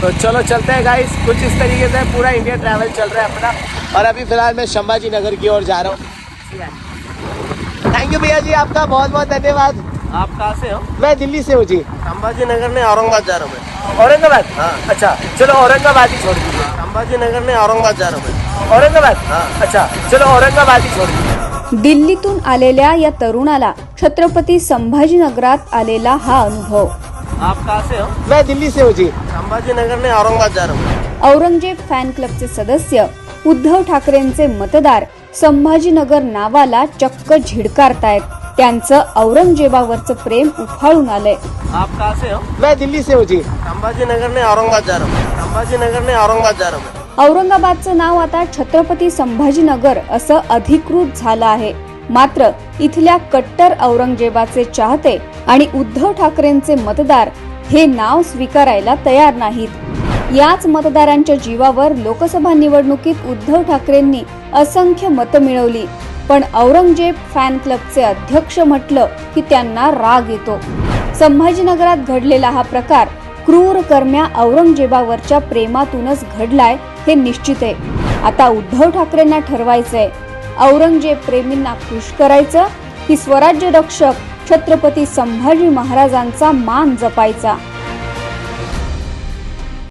तो चलो चलते हैं गाइस कुछ इस तरीके से पूरा इंडिया ट्रैवल चल रहा है अपना। और अभी फ़िलहाल मैं संभाजी नगर की ओर जा रहा हूँ। थैंक यू भैया जी आपका बहुत बहुत धन्यवाद। आप कहाँ से हो? मैं दिल्ली से हूँ जी। संभाजी नगर ने औरंगाबाद जा रहा हूँ मैं। औरंगाबाद? हाँ। अच्छा चलो औरंगाबाद ही छोड़ दीजिए। संभाजी नगर ने औरंगाबाद जा रहा हूँ मैं। औरंगाबाद? हाँ। अच्छा चलो औरंगाबाद ही छोड़ दीजिए। दिल्लीतून आलेल्या या तरुणाला छत्रपती संभाजीनगरात आलेला हा अनुभव. आप कहाँ से हो? मैं दिल्ली से हूँ जी। संभाजी नगर ने औरंगाबाद जा रहा हूँ। मैं औरंगजेब फॅन क्लबचे सदस्य उद्धव ठाकरेंचे मतदार संभाजीनगर नावाला चक्क झिडकारतायत. त्यांचं औरंगजेबावरचं प्रेम उफाळून आलंय. आप कहाँ से हो? मैं दिल्ली से हूँ जी। संभाजी नगर ने औरंगाबाद जा रहा हूँ। मैं संभाजी नगर ने औरंगाबाद जा रहा हूँ। मैं औरंगाबादचं नाव आता छत्रपती संभाजीनगर असं अधिकृत झालं आहे. मात्र इथल्या कट्टर औरंगजेबाचे चाहते आणि उद्धव ठाकरेंचे मतदार हे नाव स्वीकारायला तयार नाहीत. याच मतदारांच्या जीवावर लोकसभा निवडणुकीत उद्धव ठाकरेंनी असंख्य मतं मिळवली पण औरंगजेब फॅन क्लबचे अध्यक्ष म्हटलं की त्यांना राग येतो. संभाजीनगरात घडलेला हा प्रकार क्रूर कर्म्या औरंगजेबावरच्या प्रेमातूनच घडलाय हे निश्चित आहे. आता उद्धव ठाकरेंना ठरवायचंय औरंगजेब प्रेमींना खुश करायचं? की स्वराज्य रक्षक छत्रपती संभाजी महाराजांचा मान जपायचा?